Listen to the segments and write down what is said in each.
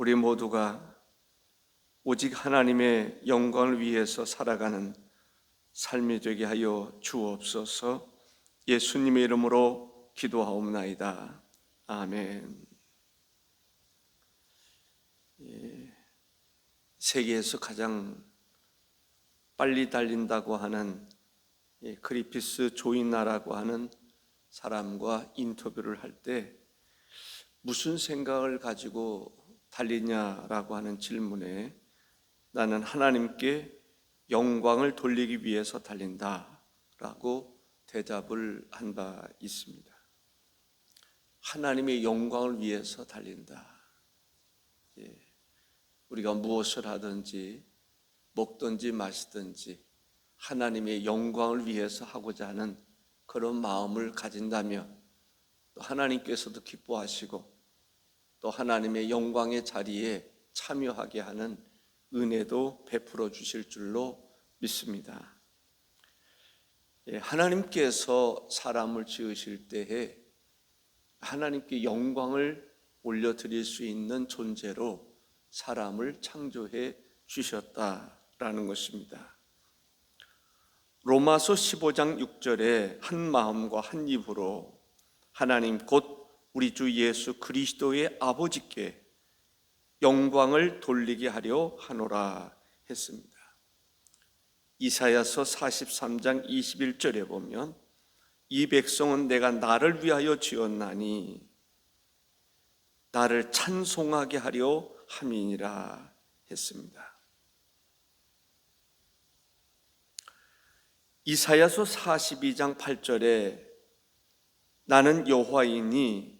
우리 모두가 오직 하나님의 영광을 위해서 살아가는 삶이 되게 하여 주옵소서 예수님의 이름으로 기도하옵나이다. 아멘. 예, 세계에서 가장 빨리 달린다고 하는 예, 그리피스 조이나라고 하는 사람과 인터뷰를 할 때 무슨 생각을 가지고 달리냐라고 하는 질문에 나는 하나님께 영광을 돌리기 위해서 달린다라고 대답을 한 바 있습니다. 하나님의 영광을 위해서 달린다. 예, 우리가 무엇을 하든지 먹든지 마시든지 하나님의 영광을 위해서 하고자 하는 그런 마음을 가진다면 또 하나님께서도 기뻐하시고 또 하나님의 영광의 자리에 참여하게 하는 은혜도 베풀어 주실 줄로 믿습니다. 예, 하나님께서 사람을 지으실 때에 하나님께 영광을 올려드릴 수 있는 존재로 사람을 창조해 주셨다라는 것입니다. 로마서 15장 6절에 한 마음과 한 입으로 하나님 곧 우리 주 예수 그리스도의 아버지께 영광을 돌리게 하려 하노라 했습니다. 이사야서 43장 21절에 보면 이 백성은 내가 나를 위하여 지었나니 나를 찬송하게 하려 함이니라 했습니다. 이사야서 42장 8절에 나는 여호와이니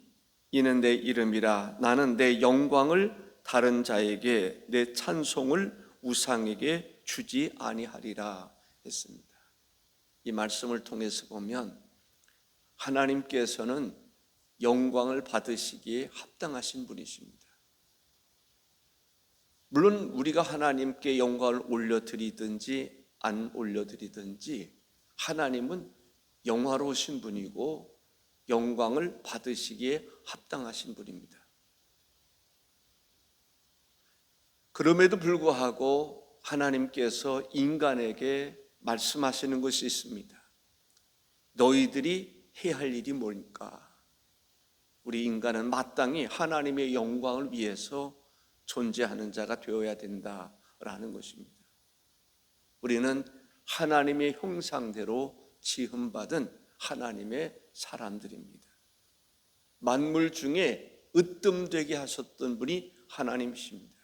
이는 내 이름이라 나는 내 영광을 다른 자에게 내 찬송을 우상에게 주지 아니하리라 했습니다. 이 말씀을 통해서 보면 하나님께서는 영광을 받으시기에 합당하신 분이십니다. 물론 우리가 하나님께 영광을 올려드리든지 안 올려드리든지 하나님은 영화로우신 분이고 영광을 받으시기에 합당하신 분입니다. 그럼에도 불구하고 하나님께서 인간에게 말씀하시는 것이 있습니다. 너희들이 해야 할 일이 뭘까? 우리 인간은 마땅히 하나님의 영광을 위해서 존재하는 자가 되어야 된다라는 것입니다. 우리는 하나님의 형상대로 지음받은 하나님의 사람들입니다. 만물 중에 으뜸되게 하셨던 분이 하나님이십니다.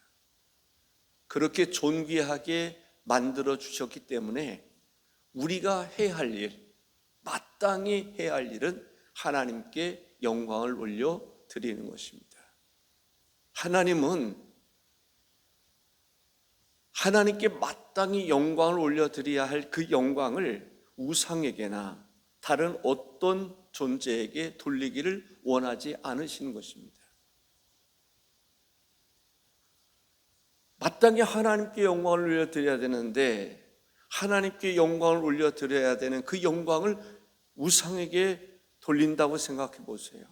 그렇게 존귀하게 만들어 주셨기 때문에 우리가 해야 할 일, 마땅히 해야 할 일은 하나님께 영광을 올려 드리는 것입니다. 하나님은 하나님께 마땅히 영광을 올려 드려야 할 그 영광을 우상에게나 다른 어떤 존재에게 돌리기를 원하지 않으시는 것입니다. 마땅히 하나님께 영광을 올려 드려야 되는데 하나님께 영광을 올려 드려야 되는 그 영광을 우상에게 돌린다고 생각해 보세요.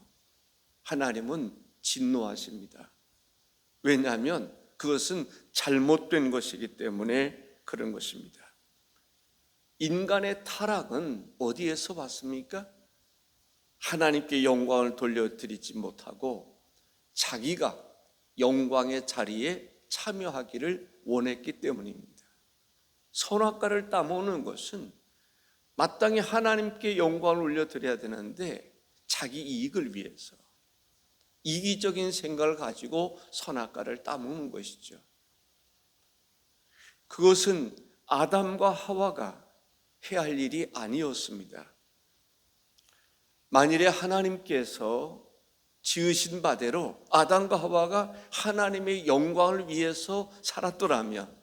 하나님은 진노하십니다. 왜냐하면 그것은 잘못된 것이기 때문에 그런 것입니다. 인간의 타락은 어디에서 왔습니까? 하나님께 영광을 돌려드리지 못하고 자기가 영광의 자리에 참여하기를 원했기 때문입니다. 선악과를 따먹는 것은 마땅히 하나님께 영광을 올려드려야 되는데 자기 이익을 위해서 이기적인 생각을 가지고 선악과를 따먹는 것이죠. 그것은 아담과 하와가 해야 할 일이 아니었습니다. 만일에 하나님께서 지으신 바대로 아담과 하와가 하나님의 영광을 위해서 살았더라면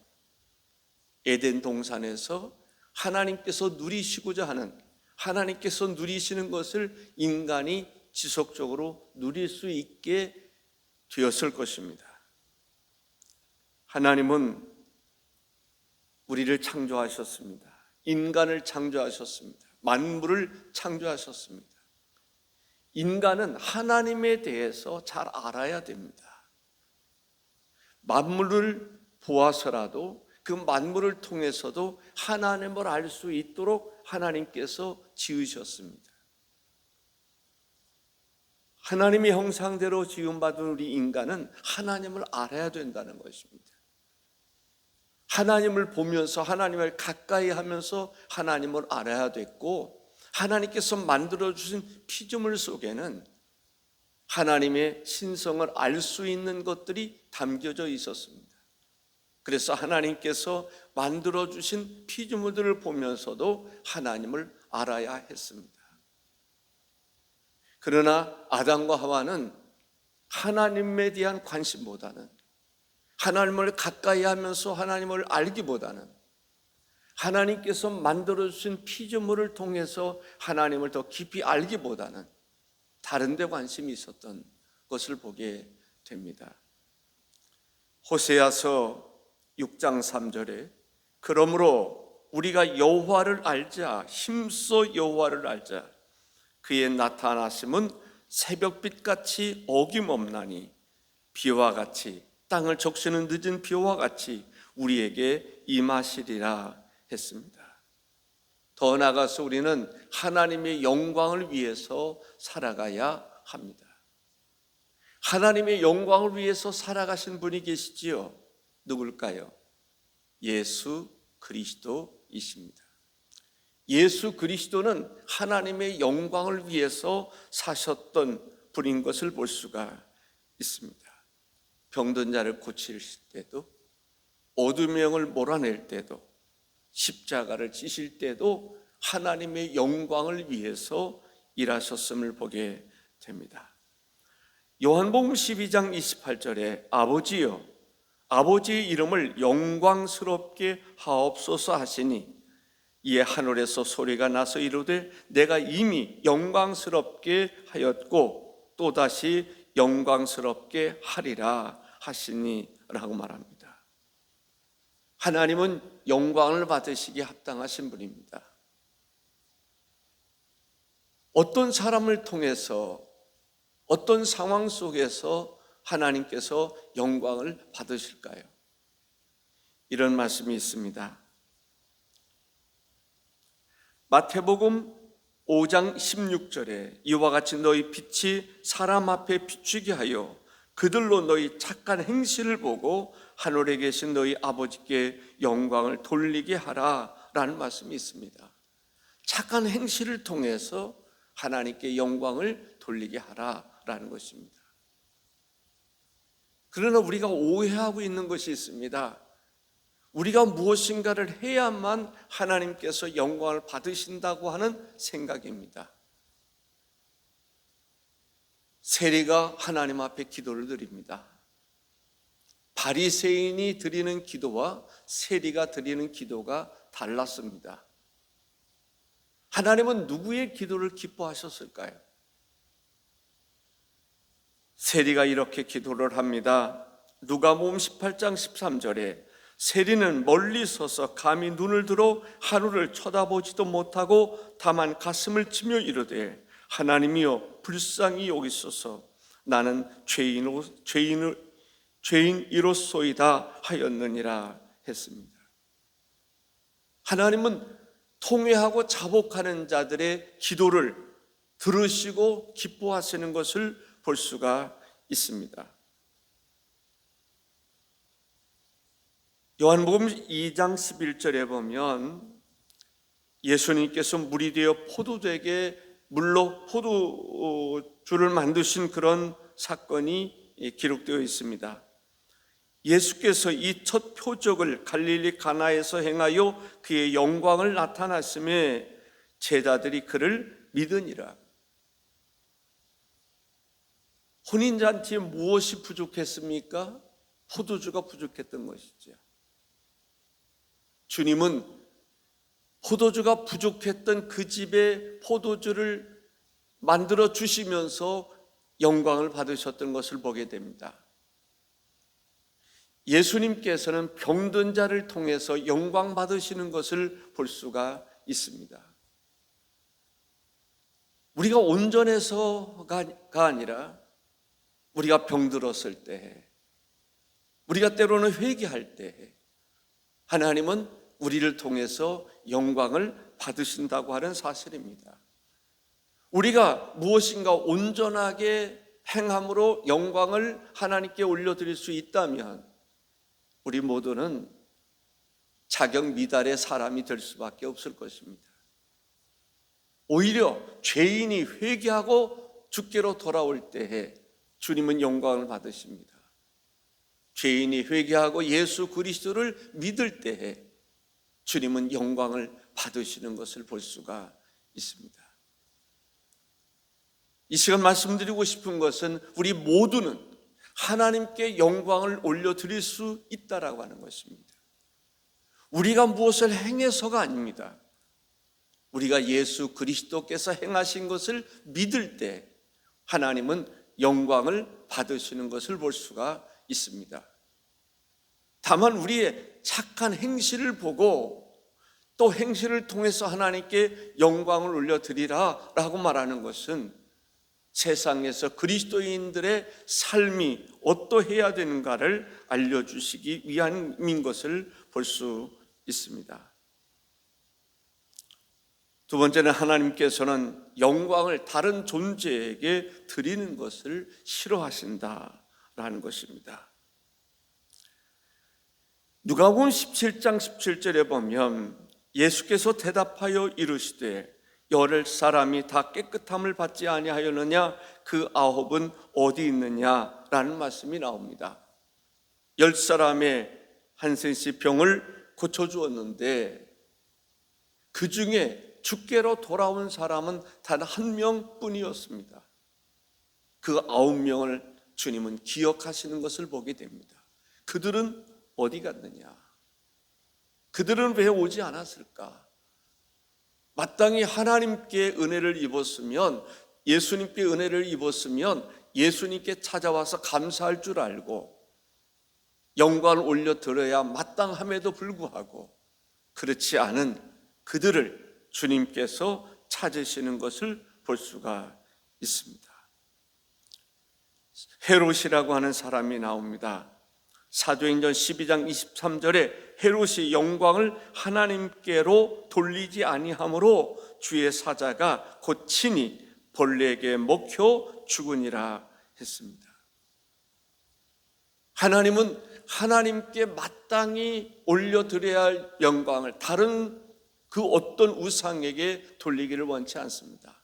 에덴 동산에서 하나님께서 누리시고자 하는 하나님께서 누리시는 것을 인간이 지속적으로 누릴 수 있게 되었을 것입니다. 하나님은 우리를 창조하셨습니다. 인간을 창조하셨습니다. 만물을 창조하셨습니다. 인간은 하나님에 대해서 잘 알아야 됩니다. 만물을 보아서라도 그 만물을 통해서도 하나님을 알 수 있도록 하나님께서 지으셨습니다. 하나님의 형상대로 지음받은 우리 인간은 하나님을 알아야 된다는 것입니다. 하나님을 보면서 하나님을 가까이 하면서 하나님을 알아야 됐고 하나님께서 만들어 주신 피조물 속에는 하나님의 신성을 알 수 있는 것들이 담겨져 있었습니다. 그래서 하나님께서 만들어 주신 피조물들을 보면서도 하나님을 알아야 했습니다. 그러나 아담과 하와는 하나님에 대한 관심보다는 하나님을 가까이 하면서 하나님을 알기보다는 하나님께서 만들어 주신 피조물을 통해서 하나님을 더 깊이 알기보다는 다른 데 관심이 있었던 것을 보게 됩니다. 호세아서 6장 3절에 그러므로 우리가 여호와를 알자 힘써 여호와를 알자 그의 나타나심은 새벽빛 같이 어김없나니 비와 같이 땅을 적시는 늦은 비와 같이 우리에게 임하시리라 했습니다. 더 나아가서 우리는 하나님의 영광을 위해서 살아가야 합니다. 하나님의 영광을 위해서 살아가신 분이 계시지요. 누굴까요? 예수 그리스도이십니다. 예수 그리스도는 하나님의 영광을 위해서 사셨던 분인 것을 볼 수가 있습니다. 병든 자를 고칠 때도 어둠의 영을 몰아낼 때도 십자가를 지실 때도 하나님의 영광을 위해서 일하셨음을 보게 됩니다. 요한복음 12장 28절에 아버지여 아버지의 이름을 영광스럽게 하옵소서 하시니 이에 하늘에서 소리가 나서 이르되 내가 이미 영광스럽게 하였고 또다시 영광스럽게 하리라 하시니라고 말합니다. 하나님은 영광을 받으시기에 합당하신 분입니다. 어떤 사람을 통해서 어떤 상황 속에서 하나님께서 영광을 받으실까요? 이런 말씀이 있습니다. 마태복음 5장 16절에 이와 같이 너희 빛이 사람 앞에 비추게 하여 그들로 너희 착한 행실을 보고 하늘에 계신 너희 아버지께 영광을 돌리게 하라 라는 말씀이 있습니다. 착한 행실을 통해서 하나님께 영광을 돌리게 하라 라는 것입니다. 그러나 우리가 오해하고 있는 것이 있습니다. 우리가 무엇인가를 해야만 하나님께서 영광을 받으신다고 하는 생각입니다. 세리가 하나님 앞에 기도를 드립니다. 바리새인이 드리는 기도와 세리가 드리는 기도가 달랐습니다. 하나님은 누구의 기도를 기뻐하셨을까요? 세리가 이렇게 기도를 합니다. 누가복음 18장 13절에 세리는 멀리 서서 감히 눈을 들어 하늘을 쳐다보지도 못하고 다만 가슴을 치며 이르되 하나님이여 불쌍히 여기소서 나는 죄인으로 죄인을 죄인이로소이다 하였느니라 했습니다. 하나님은 통회하고 자복하는 자들의 기도를 들으시고 기뻐하시는 것을 볼 수가 있습니다. 요한복음 2장 11절에 보면 예수님께서 물이 되어 포도되게 물로 포도주를 만드신 그런 사건이 기록되어 있습니다. 예수께서 이 첫 표적을 갈릴리 가나에서 행하여 그의 영광을 나타났음에 제자들이 그를 믿으니라. 혼인잔치에 무엇이 부족했습니까? 포도주가 부족했던 것이죠. 주님은 포도주가 부족했던 그 집에 포도주를 만들어 주시면서 영광을 받으셨던 것을 보게 됩니다. 예수님께서는 병든 자를 통해서 영광 받으시는 것을 볼 수가 있습니다. 우리가 온전해서가 아니라 우리가 병들었을 때, 우리가 때로는 회개할 때 하나님은 우리를 통해서 영광을 받으신다고 하는 사실입니다. 우리가 무엇인가 온전하게 행함으로 영광을 하나님께 올려드릴 수 있다면 우리 모두는 자격 미달의 사람이 될 수밖에 없을 것입니다. 오히려 죄인이 회개하고 주께로 돌아올 때에 주님은 영광을 받으십니다. 죄인이 회개하고 예수 그리스도를 믿을 때에 주님은 영광을 받으시는 것을 볼 수가 있습니다. 이 시간 말씀드리고 싶은 것은 우리 모두는 하나님께 영광을 올려드릴 수 있다라고 하는 것입니다. 우리가 무엇을 행해서가 아닙니다. 우리가 예수 그리스도께서 행하신 것을 믿을 때 하나님은 영광을 받으시는 것을 볼 수가 있습니다. 다만 우리의 착한 행실을 보고 또 행실을 통해서 하나님께 영광을 올려드리라 라고 말하는 것은 세상에서 그리스도인들의 삶이 어떠해야 되는가를 알려주시기 위함인 것을 볼 수 있습니다. 두 번째는 하나님께서는 영광을 다른 존재에게 드리는 것을 싫어하신다라는 것입니다. 누가복음 17장 17절에 보면 예수께서 대답하여 이르시되 열을 사람이 다 깨끗함을 받지 아니하였느냐 그 아홉은 어디 있느냐라는 말씀이 나옵니다. 열 사람의 한센씨 병을 고쳐 주었는데 그 중에 주께로 돌아온 사람은 단 한 명뿐이었습니다. 그 아홉 명을 주님은 기억하시는 것을 보게 됩니다. 그들은 어디 갔느냐? 그들은 왜 오지 않았을까? 마땅히 하나님께 은혜를 입었으면 예수님께 은혜를 입었으면 예수님께 찾아와서 감사할 줄 알고 영광을 올려 드려야 마땅함에도 불구하고 그렇지 않은 그들을 주님께서 찾으시는 것을 볼 수가 있습니다. 헤롯이라고 하는 사람이 나옵니다. 사도행전 12장 23절에 헤롯이 영광을 하나님께로 돌리지 아니하므로 주의 사자가 곧 친히 벌레에게 먹혀 죽으니라 했습니다. 하나님은 하나님께 마땅히 올려드려야 할 영광을 다른 그 어떤 우상에게 돌리기를 원치 않습니다.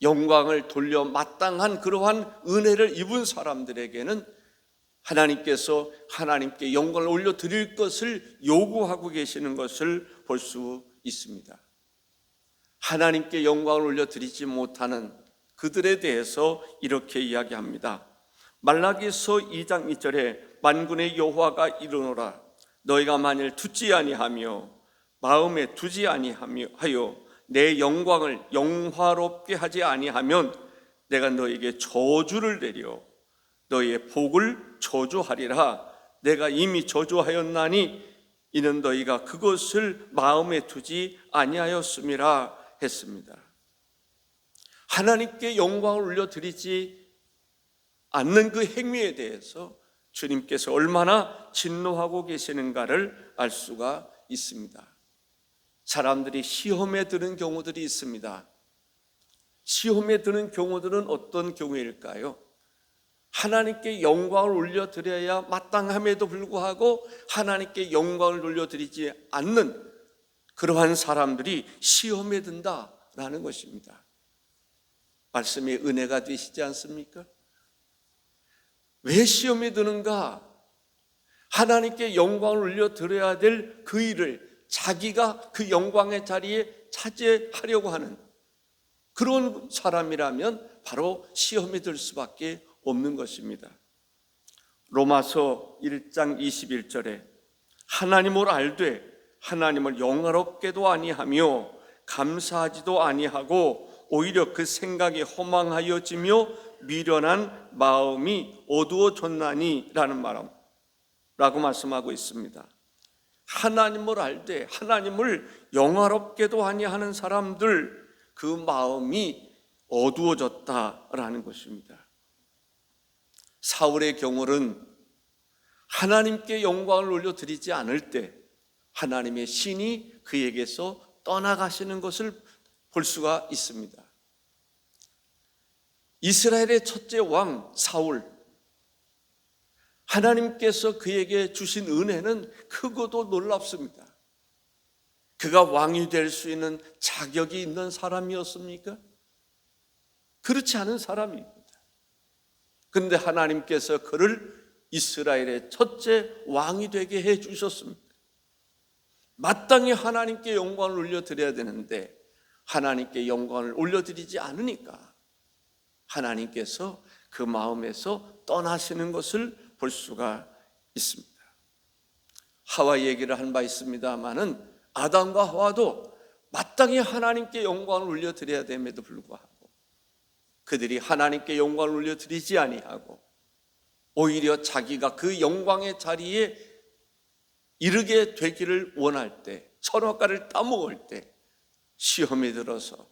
영광을 돌려 마땅한 그러한 은혜를 입은 사람들에게는 하나님께서 하나님께 영광을 올려 드릴 것을 요구하고 계시는 것을 볼 수 있습니다. 하나님께 영광을 올려 드리지 못하는 그들에 대해서 이렇게 이야기합니다. 말라기서 2장 2절에 만군의 여호와가 이르노라 너희가 만일 듣지 아니하며 마음에 두지 아니하며 하여 내 영광을 영화롭게 하지 아니하면 내가 너에게 저주를 내려 너희의 복을 저주하리라 내가 이미 저주하였나니 이는 너희가 그것을 마음에 두지 아니하였음이라 했습니다. 하나님께 영광을 올려 드리지 않는 그 행위에 대해서 주님께서 얼마나 진노하고 계시는가를 알 수가 있습니다. 사람들이 시험에 드는 경우들이 있습니다. 시험에 드는 경우들은 어떤 경우일까요? 하나님께 영광을 올려드려야 마땅함에도 불구하고 하나님께 영광을 올려드리지 않는 그러한 사람들이 시험에 든다라는 것입니다. 말씀이 은혜가 되시지 않습니까? 왜 시험에 드는가? 하나님께 영광을 올려드려야 될 그 일을 자기가 그 영광의 자리에 차지하려고 하는 그런 사람이라면 바로 시험에 들 수밖에 없는 것입니다. 로마서 1장 21절에 하나님을 알되 하나님을 영화롭게도 아니하며 감사하지도 아니하고 오히려 그 생각이 허망하여지며 미련한 마음이 어두워졌나니라는 말람 라고 말씀하고 있습니다. 하나님을 알되 하나님을 영화롭게도 아니하는 사람들 그 마음이 어두워졌다라는 것입니다. 사울의 경우는 하나님께 영광을 올려드리지 않을 때 하나님의 신이 그에게서 떠나가시는 것을 볼 수가 있습니다. 이스라엘의 첫째 왕 사울 하나님께서 그에게 주신 은혜는 크고도 놀랍습니다. 그가 왕이 될 수 있는 자격이 있는 사람이었습니까? 그렇지 않은 사람입니다. 그런데 하나님께서 그를 이스라엘의 첫째 왕이 되게 해 주셨습니다. 마땅히 하나님께 영광을 올려드려야 되는데 하나님께 영광을 올려드리지 않으니까 하나님께서 그 마음에서 떠나시는 것을 볼 수가 있습니다. 하와 얘기를 한 바 있습니다만은 아담과 하와도 마땅히 하나님께 영광을 올려드려야 됨에도 불구하고 그들이 하나님께 영광을 올려드리지 아니하고 오히려 자기가 그 영광의 자리에 이르게 되기를 원할 때 선악과를 따먹을 때 시험에 들어서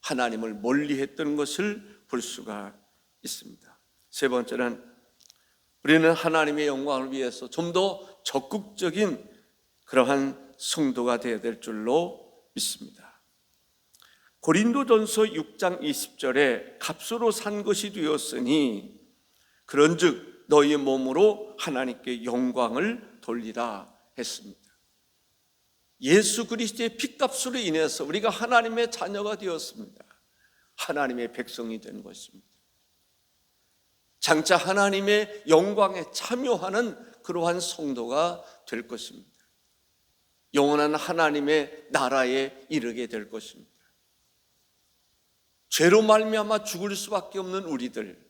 하나님을 멀리했던 것을 볼 수가 있습니다. 세 번째는 우리는 하나님의 영광을 위해서 좀 더 적극적인 그러한 성도가 되어야 될 줄로 믿습니다. 고린도전서 6장 20절에 값으로 산 것이 되었으니 그런즉 너희 몸으로 하나님께 영광을 돌리라 했습니다. 예수 그리스도의 피값으로 인해서 우리가 하나님의 자녀가 되었습니다. 하나님의 백성이 된 것입니다. 장차 하나님의 영광에 참여하는 그러한 성도가 될 것입니다. 영원한 하나님의 나라에 이르게 될 것입니다. 죄로 말미암아 죽을 수밖에 없는 우리들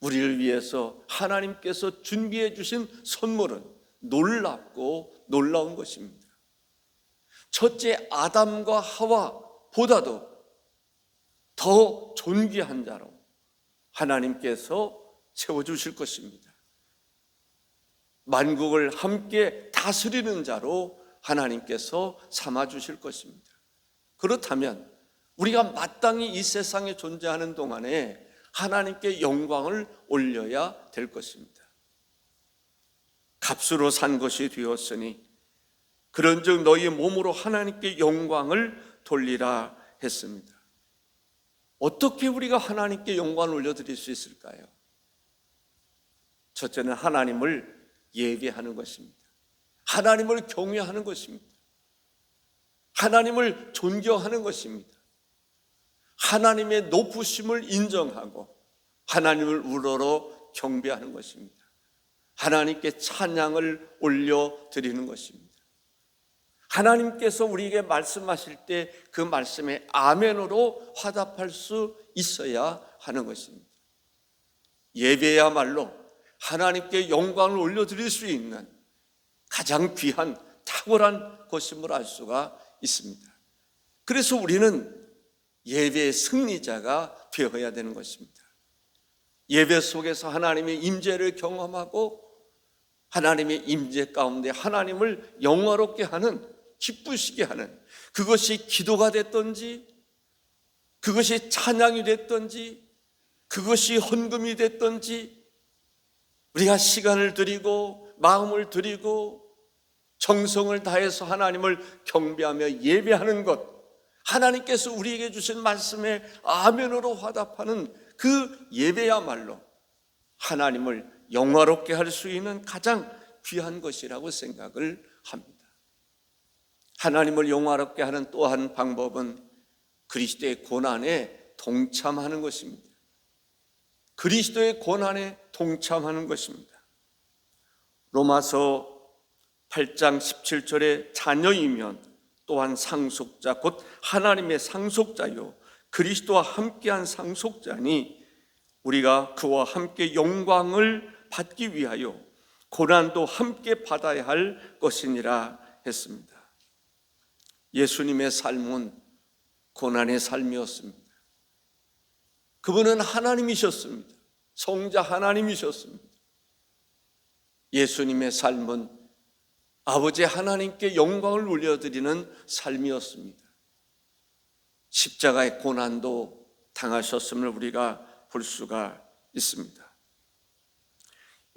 우리를 위해서 하나님께서 준비해 주신 선물은 놀랍고 놀라운 것입니다. 첫째 아담과 하와보다도 더 존귀한 자로 하나님께서 세워주실 것입니다. 만국을 함께 다스리는 자로 하나님께서 삼아주실 것입니다. 그렇다면 우리가 마땅히 이 세상에 존재하는 동안에 하나님께 영광을 올려야 될 것입니다. 값으로 산 것이 되었으니 그런즉 너희 몸으로 하나님께 영광을 돌리라 했습니다. 어떻게 우리가 하나님께 영광을 올려드릴 수 있을까요? 첫째는 하나님을 예배하는 것입니다. 하나님을 경외하는 것입니다. 하나님을 존경하는 것입니다. 하나님의 높으심을 인정하고 하나님을 우러러 경배하는 것입니다. 하나님께 찬양을 올려 드리는 것입니다. 하나님께서 우리에게 말씀하실 때 그 말씀에 아멘으로 화답할 수 있어야 하는 것입니다. 예배야말로 하나님께 영광을 올려드릴 수 있는 가장 귀한 탁월한 것임을 알 수가 있습니다. 그래서 우리는 예배의 승리자가 되어야 되는 것입니다. 예배 속에서 하나님의 임재를 경험하고 하나님의 임재 가운데 하나님을 영화롭게 하는 기쁘시게 하는 그것이 기도가 됐던지 그것이 찬양이 됐던지 그것이 헌금이 됐던지 우리가 시간을 드리고 마음을 드리고 정성을 다해서 하나님을 경배하며 예배하는 것 하나님께서 우리에게 주신 말씀에 아멘으로 화답하는 그 예배야말로 하나님을 영화롭게 할 수 있는 가장 귀한 것이라고 생각을 합니다. 하나님을 영화롭게 하는 또 한 방법은 그리스도의 고난에 동참하는 것입니다. 그리스도의 고난에 동참하는 것입니다. 로마서 8장 17절에 자녀이면 또한 상속자 곧 하나님의 상속자요 그리스도와 함께한 상속자니 우리가 그와 함께 영광을 받기 위하여 고난도 함께 받아야 할 것이니라 했습니다. 예수님의 삶은 고난의 삶이었습니다. 그분은 하나님이셨습니다. 성자 하나님이셨습니다. 예수님의 삶은 아버지 하나님께 영광을 올려드리는 삶이었습니다. 십자가의 고난도 당하셨음을 우리가 볼 수가 있습니다.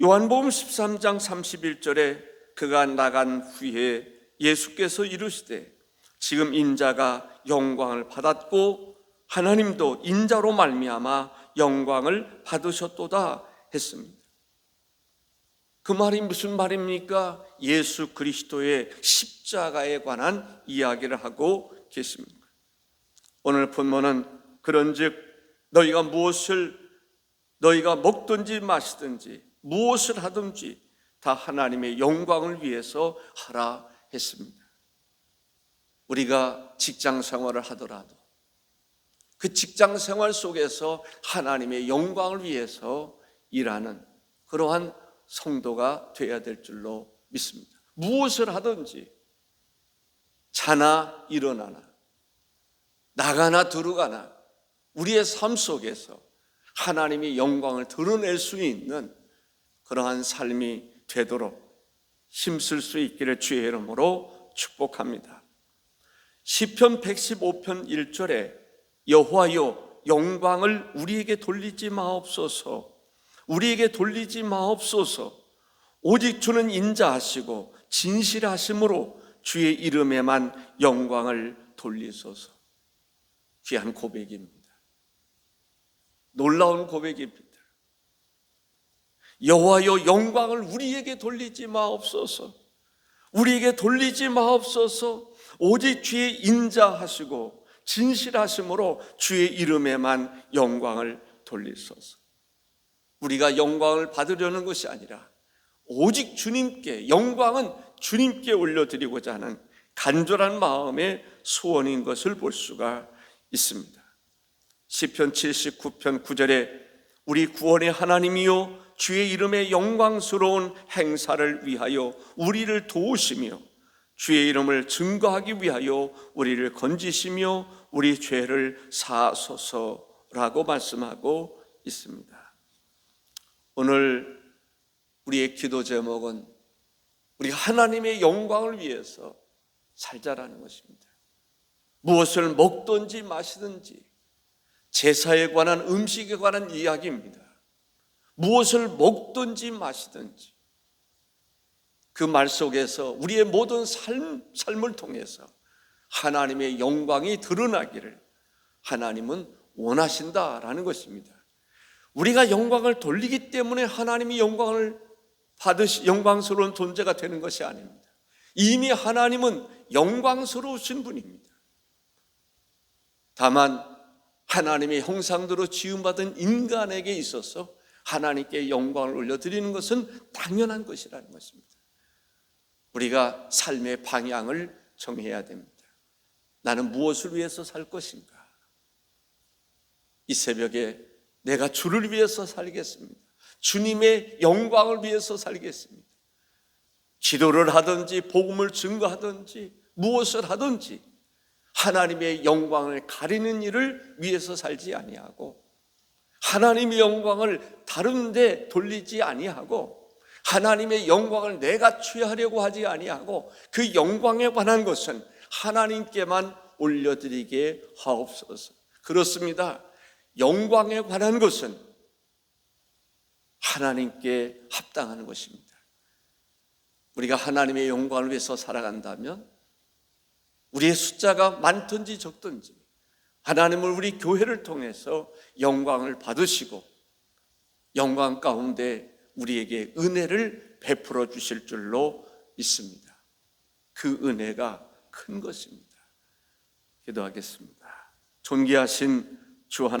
요한복음 13장 31절에 그가 나간 후에 예수께서 이르시되 지금 인자가 영광을 받았고 하나님도 인자로 말미암아 영광을 받으셨도다 했습니다. 그 말이 무슨 말입니까? 예수 그리스도의 십자가에 관한 이야기를 하고 계십니다. 오늘 본문은 그런즉 너희가 무엇을 너희가 먹든지 마시든지 무엇을 하든지 다 하나님의 영광을 위해서 하라 했습니다. 우리가 직장 생활을 하더라도 그 직장 생활 속에서 하나님의 영광을 위해서 일하는 그러한 성도가 되어야 될 줄로 믿습니다. 무엇을 하든지 자나 일어나나 나가나 들어가나 우리의 삶 속에서 하나님의 영광을 드러낼 수 있는 그러한 삶이 되도록 힘쓸 수 있기를 주의 이름으로 축복합니다. 시편 115편 1절에 여호와여 영광을 우리에게 돌리지 마옵소서 우리에게 돌리지 마옵소서 오직 주는 인자하시고 진실하심으로 주의 이름에만 영광을 돌리소서 귀한 고백입니다. 놀라운 고백입니다. 여호와여 영광을 우리에게 돌리지 마옵소서. 우리에게 돌리지 마옵소서. 오직 주의 인자하시고 진실하심으로 주의 이름에만 영광을 돌리소서. 우리가 영광을 받으려는 것이 아니라 오직 주님께 영광은 주님께 올려드리고자 하는 간절한 마음의 소원인 것을 볼 수가 있습니다. 시편 79편 9절에 우리 구원의 하나님이요 주의 이름의 영광스러운 행사를 위하여 우리를 도우시며 주의 이름을 증거하기 위하여 우리를 건지시며 우리 죄를 사소서라고 말씀하고 있습니다. 오늘 우리의 기도 제목은 우리 하나님의 영광을 위해서 살자라는 것입니다. 무엇을 먹든지 마시든지 제사에 관한 음식에 관한 이야기입니다. 무엇을 먹든지 마시든지 그 말 속에서 우리의 모든 삶, 삶을 통해서 하나님의 영광이 드러나기를 하나님은 원하신다라는 것입니다. 우리가 영광을 돌리기 때문에 하나님이 영광을 받으시 영광스러운 존재가 되는 것이 아닙니다. 이미 하나님은 영광스러우신 분입니다. 다만 하나님의 형상대로 지음받은 인간에게 있어서 하나님께 영광을 올려드리는 것은 당연한 것이라는 것입니다. 우리가 삶의 방향을 정해야 됩니다. 나는 무엇을 위해서 살 것인가? 이 새벽에 내가 주를 위해서 살겠습니다. 주님의 영광을 위해서 살겠습니다. 기도를 하든지 복음을 증거하든지 무엇을 하든지 하나님의 영광을 가리는 일을 위해서 살지 아니하고 하나님의 영광을 다른 데 돌리지 아니하고 하나님의 영광을 내가 취하려고 하지 아니하고 그 영광에 관한 것은 하나님께만 올려드리게 하옵소서. 그렇습니다. 영광에 관한 것은 하나님께 합당하는 것입니다. 우리가 하나님의 영광을 위해서 살아간다면 우리의 숫자가 많든지 적든지 하나님을 우리 교회를 통해서 영광을 받으시고 영광 가운데 우리에게 은혜를 베풀어 주실 줄로 믿습니다. 그 은혜가 큰 것입니다. 기도하겠습니다. 존귀하신 주 하나님